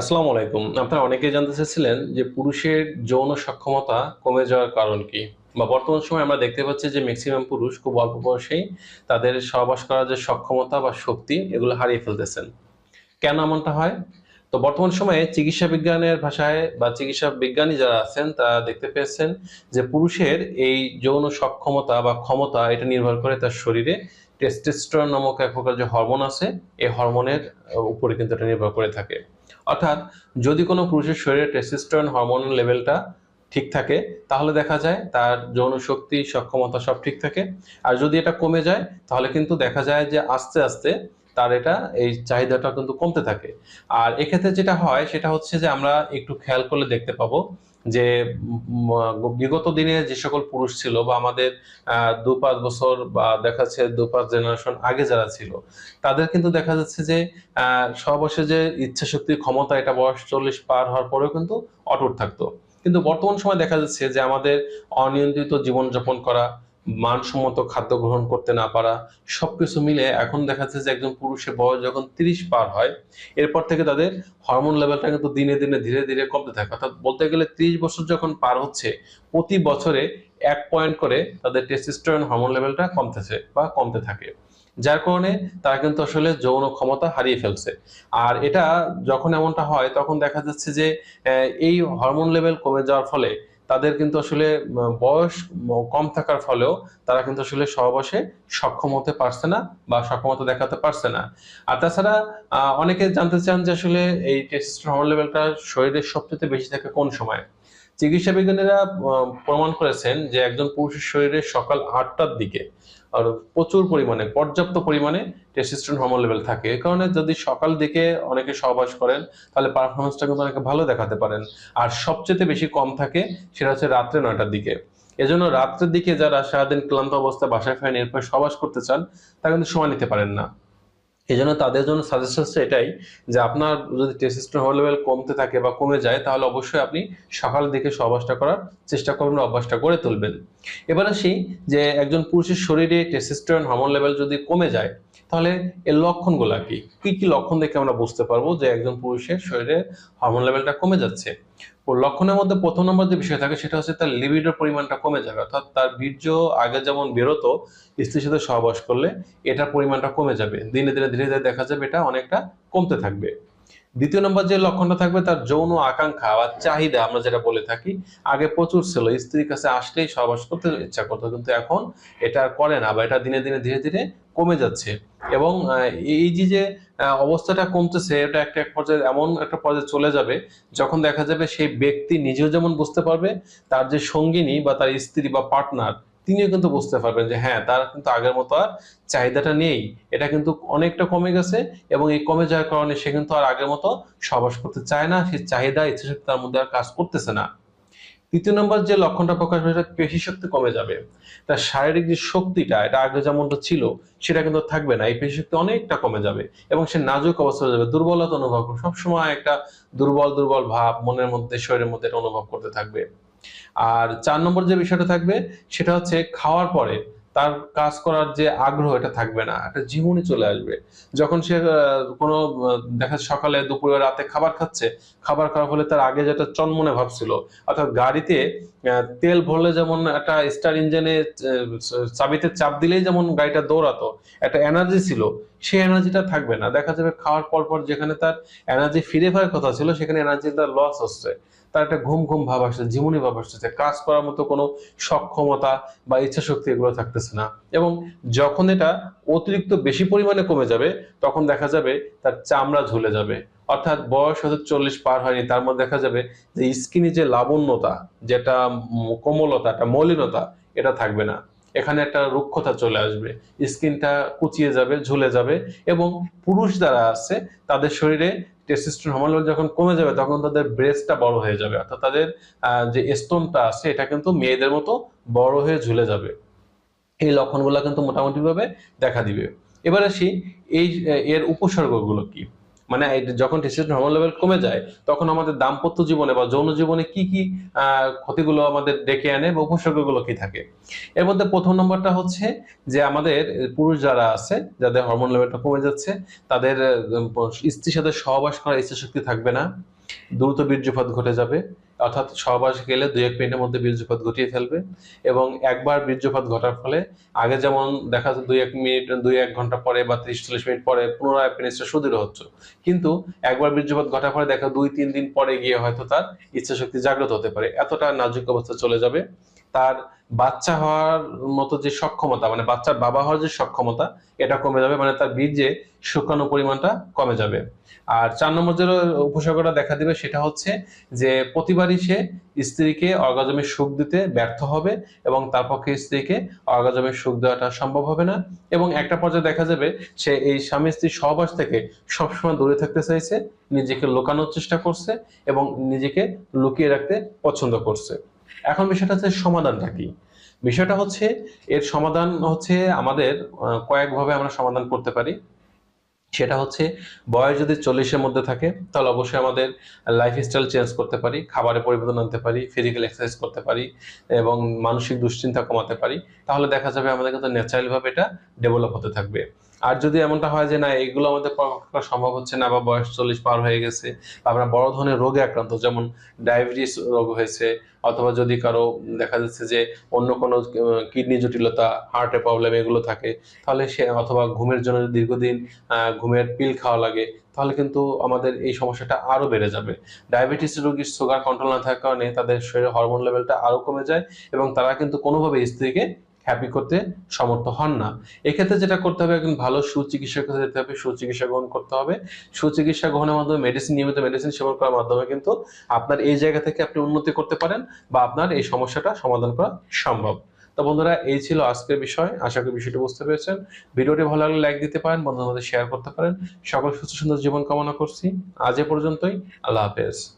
আসসালামু আলাইকুম। আপনারা অনেকেই জানতে চাচ্ছিলেন যে পুরুষের যৌন সক্ষমতা কমে যাওয়ার কারণ কি। বা বর্তমান সময়ে আমরা দেখতে পাচ্ছি যে ম্যাক্সিমাম পুরুষ খুব অল্প বয়সেই তাদের সহবাস করার যে সক্ষমতা বা শক্তি, এগুলো হারিয়ে ফেলতেছেন। কেন এমনটা হয়? তো বর্তমান সময়ে চিকিৎসা বিজ্ঞানের ভাষায় বা চিকিৎসা বিজ্ঞানী যারা আছেন, তারা দেখতে পেয়েছেন যে পুরুষের এই যৌন সক্ষমতা বা ক্ষমতা, এটা নির্ভর করে তার শরীরে টেস্টোস্টেরন নামক এক প্রকার যে হরমোন আছে, এই হরমোনের উপরে কিন্তু এটা নির্ভর করে থাকে। অর্থাৎ যদি কোনো পুরুষের শরীরে টেস্টোস্টেরন হরমোন লেভেলটা ঠিক থাকে, তাহলে দেখা যায় তার যৌন শক্তি, সক্ষমতা সব ঠিক থাকে। আর যদি এটা কমে যায়, তাহলে কিন্তু দেখা যায় যে আস্তে আস্তে তার এটা, এই চাহিদাটা কিন্তু কমতে থাকে। আর এক্ষেত্রে যেটা হয়, সেটা হচ্ছে যে আমরা একটু খেয়াল করলে দেখতে পাবো যে বিগত দিনে যে সকল পুরুষ ছিল বা আমাদের দু পাঁচ বছর বা দেখা যাচ্ছে দু পাঁচ জেনারেশন আগে যারা ছিল তাদের কিন্তু দেখা যাচ্ছে যে আহ, সবশেষে যে ইচ্ছা শক্তি ক্ষমতা এটা বয়স চল্লিশ পার হওয়ার পরেও কিন্তু অটুট থাকতো। কিন্তু বর্তমান সময় দেখা যাচ্ছে যে আমাদের অনিয়ন্ত্রিত জীবনযাপন করা মানসম্মত খাদ্য গ্রহণ করতে না পারা, সবকিছু মিলে এখন দেখা যাচ্ছে যে একজন পুরুষের বয়স যখন তিরিশ পার হয়, এরপর থেকে তাদের হরমোন লেভেলটা কিন্তু দিনে দিনে ধীরে ধীরে কমতে থাকে। অর্থাৎ বলতে গেলে ত্রিশ বছর যখন পার হচ্ছে, প্রতি বছরে এক পয়েন্ট করে তাদের টেস্টোস্টেরন হরমোন লেভেলটা কমতেছে বা কমতে থাকে। যার কারণে তারা কিন্তু আসলে যৌন ক্ষমতা হারিয়ে ফেলছে। আর এটা যখন এমনটা হয়, তখন দেখা যাচ্ছে যে এই হরমোন লেভেল কমে যাওয়ার ফলে তাদের কিন্তু আসলে বয়স কম থাকার ফলেও তারা কিন্তু আসলে সহবাসে সক্ষম হতে পারছে না বা সক্ষমতা দেখাতে পারছে না। আর তাছাড়া অনেকে জানতে চান যে আসলে এই হরমোন লেভেলটা শরীরের সবচেয়ে বেশি থাকে কোন সময়? চিকিৎসা বিজ্ঞানীরা প্রমাণ করেছেন যে একজন পুরুষের শরীরে সকাল আটটার দিকে আর প্রচুর পরিমাণে, পর্যাপ্ত পরিমাণে টেস্টোস্টেরন হরমোন লেভেল থাকে। এ কারণে যদি সকাল দিকে অনেকে সহবাস করেন, তাহলে পারফরমেন্সটা কিন্তু অনেকে ভালো দেখাতে পারেন। আর সবচেয়ে বেশি কম থাকে সেটা হচ্ছে রাত্রে নয়টার দিকে। এজন্য রাত্রের দিকে যারা সারাদিন ক্লান্ত অবস্থায় বাসায় ফেরেন, এরপর সহবাস করতে চান তা কিন্তু সময় নিতে পারেন না। এই জন্য তাদের জন্য সাজেশন এটাই যে আপনার যদি টেস্টোস্টেরন লেভেল কমতে থাকে বা কমে যায়, তাহলে অবশ্যই আপনি সকালের দিকে সহবাসটা করার চেষ্টা করবেন অভ্যাসটা করে তুলবেন। এবার আসি যে একজন পুরুষের শরীরে টেস্টোস্টেরন হরমোন লেভেল যদি কমে যায়, তাহলে এর লক্ষণগুলো কি? কি কি লক্ষণ দেখে আমরা বুঝতে পারব যে একজন পুরুষের শরীরে হরমোন লেভেলটা কমে যাচ্ছে? লক্ষণের মধ্যে প্রথম নম্বর যে বিষয় থাকে সেটা হচ্ছে তার লিবিডোর পরিমাণটা কমে যাবে অর্থাৎ তার বীর্য আগে যেমন বেরোতো, স্ত্রীর সাথে সহবাস করলে এটার পরিমাণটা কমে যাবে। দিনে দিনে ধীরে ধীরে দেখা যাবে এটা অনেকটা কমতে থাকবে। দ্বিতীয় নম্বর যে লক্ষণটা থাকবে তার যৌন আকাঙ্ক্ষা বা চাহিদা, আমরা যেটা বলে থাকি, আগে প্রচুর ছিল, স্ত্রীর কাছে আসলেই সহবাস করতে ইচ্ছা করতো, কিন্তু এখন এটা করে না বা এটা দিনে দিনে ধীরে ধীরে কমে যাচ্ছে। এবং এই যে যে অবস্থাটা কমতেছে, এটা একটা এক পর্যায়ে, এমন একটা পর্যায়ে চলে যাবে, যখন দেখা যাবে সেই ব্যক্তি নিজেও যেমন বুঝতে পারবে, তার যে সঙ্গিনী বা তার স্ত্রী বা পার্টনার তিনিও কিন্তু বুঝতে পারবেন যে হ্যাঁ তার কিন্তু আগের মতো আর চাহিদাটা নেই। এটা কিন্তু অনেকটা কমে গেছে এবং এই কমে যাওয়ার কারণে সে কিন্তু আর আগের মতো সহবাস করতে চায় না। সে চাহিদা ইচ্ছা শক্তি তার মধ্যে আর কাজ করতেছে না। তৃতীয় নম্বর যে লক্ষণটা প্রকাশ পাবে সেটা পেশি শক্তি কমে যাবে। তার শারীরিক যে শক্তিটা, এটা আগে যেমনটা ছিল, সেটা কিন্তু থাকবে না। এই পেশি শক্তি অনেকটা কমে যাবে এবং সে নাজুক অবস্থা হয়ে যাবে। দুর্বলতা অনুভব করবে। সবসময় একটা দুর্বল দুর্বল ভাব মনের মধ্যে, শরীরের মধ্যে এটা অনুভব করতে থাকবে। আর চার নম্বর যে বিষয়টা থাকবে, সেটা হচ্ছে খাওয়ার পরে তার কাজ করার যে আগ্রহ, এটা থাকবে না। একটা জীবনে চলে আসবে। যখন সে কোনো দেখা সকালে দুপুরে রাতে খাবার খাচ্ছে, খাবার খাওয়ার ফলে তার আগে যেটা চনমনে ভাবছিল অর্থাৎ গাড়িতে তেল ভরলে যেমন একটা স্টার ইঞ্জিনে চাবিতে চাপ দিলেই যেমন গাড়িটা দৌড়াতো, একটা এনার্জি ছিল, সেই এনার্জিটা থাকবে না। দেখা যাবে খাওয়ার পর পর যেখানে তার এনার্জি ফিরে পাওয়ার কথা ছিল, সেখানে এনার্জি তার লস হচ্ছে। তার একটা ঘুম ঘুম ভাব আসছে জীবনী ভাব আসছে কাজ করার মতো কোনো সক্ষমতা বা ইচ্ছা শক্তি এগুলো থাকতেছে না। এবং যখন এটা অতিরিক্ত বেশি পরিমাণে কমে যাবে, তখন দেখা যাবে তার চামড়া ঝুলে যাবে। অর্থাৎ বয়স হয়তো চল্লিশ পার হয়নি, তার মধ্যে দেখা যাবে যে স্কিনে যে লাবণ্যতা, যেটা কোমলতা, একটা মলিনতা, এটা থাকবে না। এখানে একটা রুক্ষতা চলে আসবে। স্কিনটা কুচিয়ে যাবে, ঝুলে যাবে এবং পুরুষ যারা আছে, তাদের শরীরে টেস্টোস্টেরন যখন কমে যাবে, তখন তাদের ব্রেস্টটা বড় হয়ে যাবে। অর্থাৎ তাদের যে স্তনটা আছে, এটা কিন্তু মেয়েদের মতো বড় হয়ে ঝুলে যাবে। এই লক্ষণগুলো কিন্তু মোটামুটি ভাবে দেখা দিবে। এবার আসি, এই, এর উপসর্গগুলো কি? মানে যখন টেস্টোস্টেরন হরমোন লেভেল কমে যায়, তখন আমাদের দাম্পত্য জীবনে বা যৌন জীবনে কি কি ক্ষতিগুলো আমাদের ডেকে আনে বা উপসর্গগুলো কি থাকে? এর মধ্যে প্রথম নম্বরটা হচ্ছে যে আমাদের পুরুষ যারা আছে, যাদের হরমোন লেভেলটা কমে যাচ্ছে, তাদের স্ত্রীর সাথে সহবাস করার ইচ্ছা শক্তি থাকবে না। দ্রুত বীর্যপাত ঘটে যাবে। অর্থাৎ সহবাস গেলে দুই এক মিনিটের মধ্যে বীর্যপাত ঘটিয়ে ফেলবে এবং একবার বীর্যপাত ঘটার ফলে আগে যেমন দেখা যাচ্ছে দুই এক মিনিট, দুই এক ঘণ্টা পরে বা ত্রিশ, চল্লিশ মিনিট পরে পুনরায় পেনিসটা সুদৃঢ় হচ্ছে। কিন্তু একবার বীর্যপাত ঘটার ফলে দেখা দুই, তিন দিন পরে গিয়ে হয়তো তার ইচ্ছাশক্তি জাগ্রত হতে পারে। এতটা নাজুক অবস্থা চলে যাবে। তার বাচ্চা হওয়ার মতো যে সক্ষমতা মানে বাচ্চার বাবা হওয়ার যে সক্ষমতা, এটা কমে যাবে মানে তার বীর্যে শুকানো পরিমাণটা কমে যাবে। আর চার নম্বর যে উপসর্গটা দেখা দিবে সেটা হচ্ছে যে প্রতিবারই সে স্ত্রীকে অর্গাজমের সুখ দিতে ব্যর্থ হবে এবং তার পক্ষে স্ত্রীকে অর্গাজমের সুখ দেওয়াটা সম্ভব হবে না। এবং একটা পর্যায়ে দেখা যাবে সে এই স্বামী স্ত্রীর সহবাস থেকে সবসময় দূরে থাকতে চাইছে, নিজেকে লুকানোর চেষ্টা করছে এবং নিজেকে লুকিয়ে রাখতে পছন্দ করছে। এখন বিষয়টা হচ্ছে সমাধানটা কি? বিষয়টা হচ্ছে এর সমাধান হচ্ছে আমাদের কয়েকভাবে আমরা সমাধান করতে পারি। সেটা হচ্ছে বয়স যদি চল্লিশের মধ্যে থাকে, তাহলে অবশ্যই আমাদের লাইফস্টাইল চেঞ্জ করতে পারি খাবারে পরিবর্তন আনতে পারি ফিজিক্যাল এক্সারসাইজ করতে পারি এবং মানসিক দুশ্চিন্তা কমাতে পারি। তাহলে দেখা যাবে আমাদের কিন্তু ন্যাচারালভাবে এটা ডেভেলপ হতে থাকবে। আর যদি এমনটা হয় যে না, এগুলো আমাদের করা সম্ভব হচ্ছে না বা বয়স চল্লিশ পার হয়ে গেছে আমরা বড় ধরনের রোগে আক্রান্ত, যেমন ডায়াবেটিস রোগ হয়েছে, অথবা যদি কারও দেখা যাচ্ছে যে অন্য কোনো কিডনি জটিলতা হার্টের প্রবলেম এগুলো থাকে, তাহলে সে অথবা ঘুমের জন্য দীর্ঘদিন ঘুমের পিল খাওয়া লাগে, তাহলে কিন্তু আমাদের এই সমস্যাটা আরও বেড়ে যাবে। ডায়াবেটিস রোগীর সুগার কন্ট্রোল না থাকার কারণে তাদের শরীরে হরমোন লেভেলটা আরও কমে যায় এবং তারা কিন্তু কোনোভাবে স্ত্রীকে হ্যাপি করতে সমর্থ হন না। এক্ষেত্রে যেটা করতে হবে, একজন ভালো সুচিকিৎসকের কাছে যেতে হবে, সুচিকিৎসা গ্রহণ করতে হবে। সুচিকিৎসা গ্রহণের মাধ্যমে মেডিসিন নিয়মিত মেডিসিন সেবন করার মাধ্যমে কিন্তু আপনার এই জায়গা থেকে আপনি উন্নতি করতে পারেন বা আপনার এই সমস্যাটা সমাধান করা সম্ভব। তো বন্ধুরা, এই ছিল আজকের বিষয়। আশা করি বিষয়টি বুঝতে পেরেছেন। ভিডিওটি ভালো লাগলে লাইক দিতে পারেন, বন্ধুদের মধ্যে শেয়ার করতে পারেন। সকল সুস্থ সুন্দর জীবন কামনা করছি। আজ এ পর্যন্তই। আল্লাহ হাফেজ।